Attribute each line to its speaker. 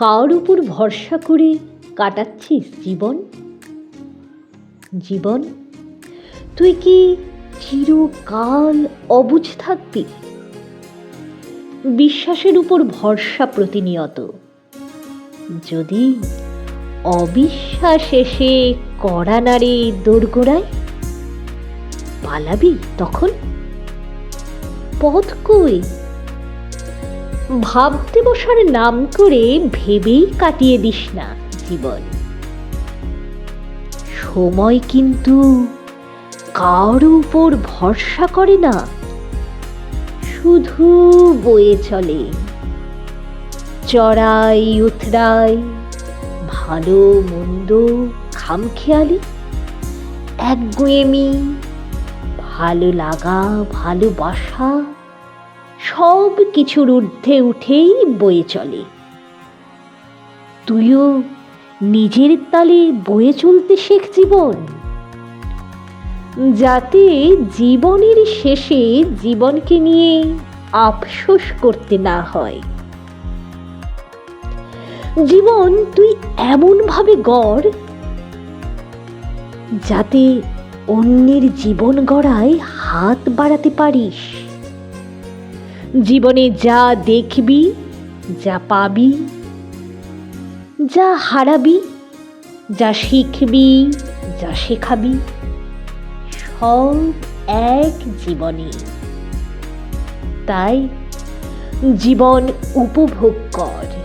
Speaker 1: কার উপর ভরসা করে কাটাচ্ছিস জীবন? জীবন? তুই কি চিরকাল অবুঝ থাকবি? বিশ্বাসের উপর ভরসা প্রতিনিয়ত। যদি অবিশ্বাস এসে কড়া নাড়ে দোরগোড়ায়, পালাবি তখন? পথ কই? ভাবতে বসার নাম করে ভেবেই কাটিয়ে দিস না জীবন। সময় কিন্তু কার উপর ভরসা করে না, শুধু বয়ে চলে। চড়াই, উতরাই, ভালো, মন্দ, খামখেয়ালি, একগুয়েমি, ভালো লাগা ভালোবাসা সব কিছুর ঊর্ধ্বে উঠেই বয়ে চলে। তুইও নিজের তালে বয়ে চলতে শেখ জীবন। যাতে জীবনের শেষে জীবনকে নিয়ে আফসোস করতে না হয়। জীবন তুই এমনভাবে গড়, যাতে অন্যের জীবন গড়ায় হাত বাড়াতে পারিস। জীবনে যা দেখবি, যা পাবি, যা হারাবি, যা শিখবি, যা শেখাবি, সব এক জীবনে। তাই জীবন উপভোগ কর।